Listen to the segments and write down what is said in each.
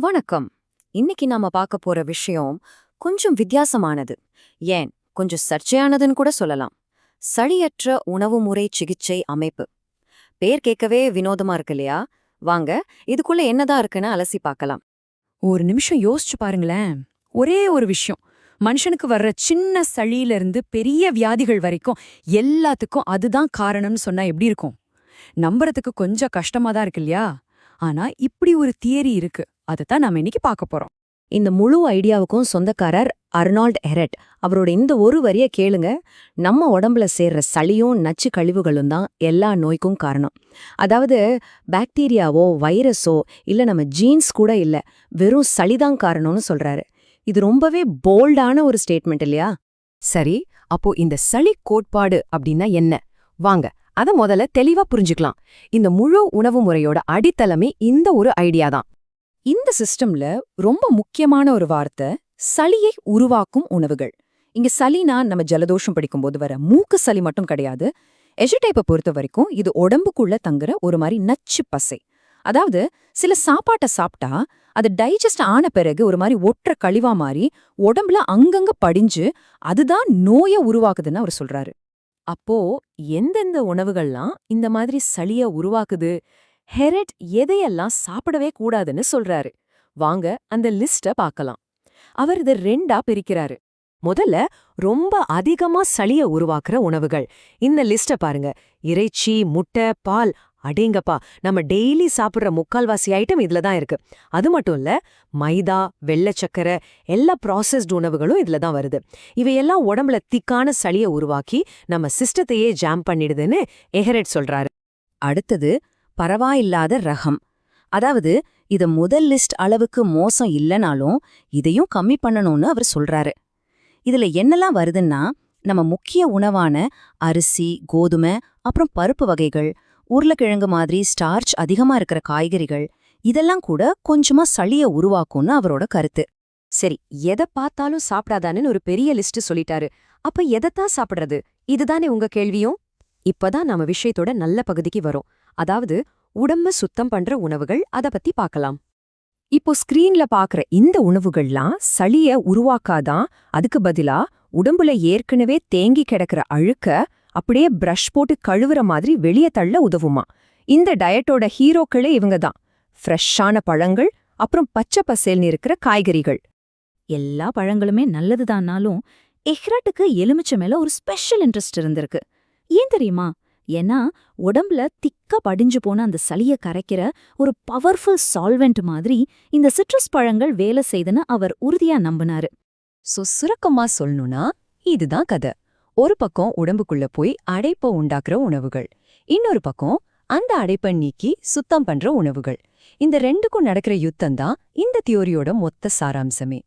வணக்கம். இன்னைக்கு நாம பார்க்க போற விஷயம் கொஞ்சம் வித்தியாசமானது. ஏன்? கொஞ்சம் சர்ச்சையானதுன்னு கூட சொல்லலாம். சளியற்ற உணவு முறை சிகிச்சை அமைப்பு. பேர் கேட்கவே வினோதமா இருக்கு இல்லையா? வாங்க இதுக்குள்ள என்னதான் இருக்குன்னு அலசி பார்க்கலாம். ஒரு நிமிஷம் யோசிச்சு பாருங்களேன். ஒரே ஒரு விஷயம். மனுஷனுக்கு வர்ற சின்ன சளியில இருந்து பெரிய வியாதிகள் வரைக்கும் எல்லாத்துக்கும் அதுதான் காரணம்னு சொன்னா எப்படி இருக்கும்? நம்புறதுக்கு கொஞ்சம் கஷ்டமா தான் இருக்கு இல்லையா? ஆனா இப்படி ஒரு தியரி இருக்கு. அதைத்தான் நாம இன்னைக்கு பார்க்க போறோம். இந்த முழு ஐடியாவுக்கும் சொந்தக்காரர் அர்னால்ட் ஹெரட். அவரோட இந்த ஒரு வரிய கேளுங்க. நம்ம உடம்புல சேர்ற சளியும் நச்சு கழிவுகளும் தான் எல்லா நோய்க்கும் காரணம். அதாவது பாக்டீரியாவோ வைரஸோ இல்ல நம்ம ஜீன்ஸ் கூட இல்ல வெறும் சளிதான் காரணம்னு சொல்றாரு. இது ரொம்பவே போல்டான ஒரு ஸ்டேட்மெண்ட் இல்லையா? சரி அப்போ இந்த சளி கோட்பாடு அப்படின்னா என்ன? வாங்க அத முதல்ல தெளிவா புரிஞ்சுக்கலாம். இந்த முழு உணவு முறையோட அடித்தளமே இந்த ஒரு ஐடியா தான். இந்த சிஸ்டம்ல ரொம்ப முக்கியமான ஒரு வார்த்தை சளியை உருவாக்கும் உணவுகள். இங்க சளினா நம்ம ஜலதோஷம் படிக்கும்போது வர மூக்கு சளி மட்டும் கிடையாது. எஜிடைப்பை பொறுத்த வரைக்கும் இது உடம்புக்குள்ள தங்குற ஒரு மாதிரி நச்சு பசை. அதாவது சில சாப்பாட்டை சாப்பிட்டா அது டைஜஸ்ட் ஆன பிறகு ஒரு மாதிரி ஒற்ற கழிவா மாறி உடம்புல அங்கங்க படிஞ்சு அதுதான் நோயை உருவாக்குதுன்னு அவர் சொல்றாரு. அப்போ எந்தெந்த உணவுகள்லாம் இந்த மாதிரி சளிய உருவாக்குது? ஹெரெட் எதையெல்லாம் சாப்பிடவே கூடாதுன்னு சொல்றாரு. வாங்க அந்த லிஸ்ட பார்க்கலாம். அவர் இதை ரெண்டா பிரிக்கிறாரு. முதல்ல ரொம்ப அதிகமா சளிய உருவாக்குற உணவுகள். இந்த லிஸ்ட பாருங்க. இறைச்சி முட்டை பால். அடேங்கப்பா நம்ம டெய்லி சாப்பிடுற முக்கால்வாசி ஐட்டம் இதுல தான் இருக்கு. அது மட்டும் இல்ல மைதா வெள்ளச்சக்கரை எல்லா ப்ராசஸ்டு உணவுகளும் இதுல தான் வருது. இவையெல்லாம் உடம்புல திக்கான சளிய உருவாக்கி நம்ம சிஸ்டத்தையே ஜாம் பண்ணிடுதுன்னு எஹரெட் சொல்றாரு. அடுத்தது பரவாயில்லாத ரகம். அதாவது இது முதல் லிஸ்ட் அளவுக்கு மோசம் இல்லனாலும் இதையும் கம்மி பண்ணணும்னு அவர் சொல்றாரு. இதுல என்னெல்லாம் வருதுன்னா நம்ம முக்கிய உணவான அரிசி கோதுமை அப்புறம் பருப்பு வகைகள் உருளைக்கிழங்கு மாதிரி ஸ்டார்ச் அதிகமா இருக்கிற காய்கறிகள் இதெல்லாம் கூட கொஞ்சமா சளிய உருவாக்கும்னு அவரோட கருத்து. சரி எதை பார்த்தாலும் சாப்பிடாதான்னு ஒரு பெரிய லிஸ்ட் சொல்லிட்டாரு. அப்ப எதைத்தான் சாப்பிடுறது? இதுதானே உங்க கேள்வியும்? இப்பதான் நாம விஷயத்தோட நல்ல பகுதிக்கு வரோம். அதாவது உடம்ப சுத்தம் பண்ற உணவுகள் அத பத்தி பார்க்கலாம் இப்போ ஸ்கிரீன்ல பாக்குற இந்த உணவுகள்லாம் சளிய உருவாக்காதான் அதுக்கு பதிலா உடம்புல ஏற்கனவே தேங்கி கிடக்கிற அழுக்க அப்படியே பிரஷ் போட்டு கழுவுற மாதிரி வெளியே தள்ள உதவுமா. இந்த டயட்டோட ஹீரோக்களே இவங்க தான் ஃப்ரெஷ்ஷான பழங்கள் அப்புறம் பச்சை பசேல்னு இருக்கிற காய்கறிகள். எல்லா பழங்களுமே நல்லதுதான்னாலும் எஹ்ராட்டுக்கு எலுமிச்ச மேல ஒரு ஸ்பெஷல் இன்ட்ரெஸ்ட் இருந்திருக்கு. ஏன் தெரியுமா? ஏன்னா உடம்புல திக்கா படிஞ்சு போன அந்த சளிய கரைக்கிற ஒரு பவர்ஃபுல் சால்வெண்ட் மாதிரி இந்த சிட்ரஸ் பழங்கள் வேலை செய்துன்னு அவர் உறுதியா நம்பினாரு. சோ சுருக்கமா சொல்லணும்னா இதுதான் கதை. ஒரு பக்கம் உடம்புக்குள்ள போய் அடைப்ப உண்டாக்குற உணவுகள். இன்னொரு பக்கம் அந்த அடைப்பை நீக்கி சுத்தம் பண்ற உணவுகள். இந்த ரெண்டுக்கும் நடக்கிற யுத்தம் தான் இந்த தியோரியோட மொத்த சாராம்சமே.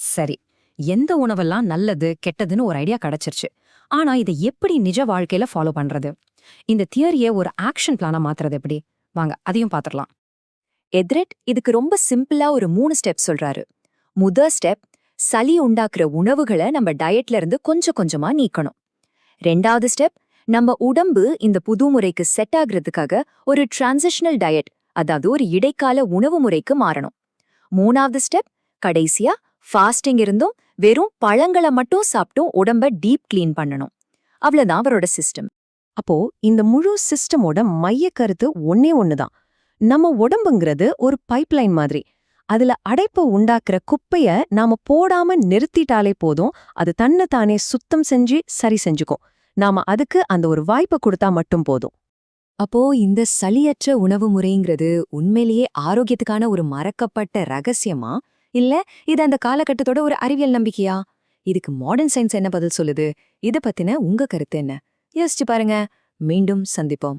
சரி எந்த உணவெல்லாம் நல்லது கெட்டதுன்னு ஒரு ஐடியா கிடைச்சிருச்சு. ஆனா இதை எப்படி நிஜ வாழ்க்கையில ஃபாலோ பண்றது? இந்த தியரிய ஒரு ஆக்ஷன் பிளானா மாத்துறது எப்படி? வாங்க அதையும் பாத்துரலாம் எத்ரெட் இதுக்கு ரொம்ப சிம்பிளா ஒரு மூணு ஸ்டெப் சொல்றாரு. முத ஸ்டெப் சளி உண்டாக்குற உணவுகளை நம்ம டயட்ல இருந்து கொஞ்சம் கொஞ்சமா நீக்கணும். ரெண்டாவது ஸ்டெப் நம்ம உடம்பு இந்த புது முறைக்கு செட் ஆகுறதுக்காக ஒரு டிரான்சிஷனல் டயட் அதாவது ஒரு இடைக்கால உணவு முறைக்கு மாறணும். மூணாவது ஸ்டெப் கடைசியா ஃபாஸ்டிங் இருந்தும் வெறும் பழங்களை மட்டும் சாப்பிட்டும் உடம்ப டீப் கிளீன் பண்ணணும். அவ்வளவுதான் அவரோட சிஸ்டம் அப்போ இந்த முழு சிஸ்டமோட மைய கருத்து ஒன்னே ஒண்ணுதான். நம்ம உடம்புங்கிறது ஒரு பைப்லைன் மாதிரி. அதுல அடைப்பு உண்டாக்குற குப்பைய நாம போடாம நிறுத்திட்டாலே போதும் அது தன்னை தானே சுத்தம் செஞ்சு சரி செஞ்சுக்கும். நாம அதுக்கு அந்த ஒரு வாய்ப்பை கொடுத்தா மட்டும் போதும். அப்போ இந்த சளியற்ற உணவு முறைங்கிறது உண்மையிலேயே ஆரோக்கியத்துக்கான ஒரு மறக்கப்பட்ட ரகசியமா? இல்ல இது அந்த காலகட்டத்தோட ஒரு அறிவியல் நம்பிக்கையா? இதுக்கு மாடர்ன் சயின்ஸ் என்ன பதில் சொல்லுது? இத பத்தின உங்க கருத்து என்ன? யோசிச்சு பாருங்க. மீண்டும் சந்திப்போம்.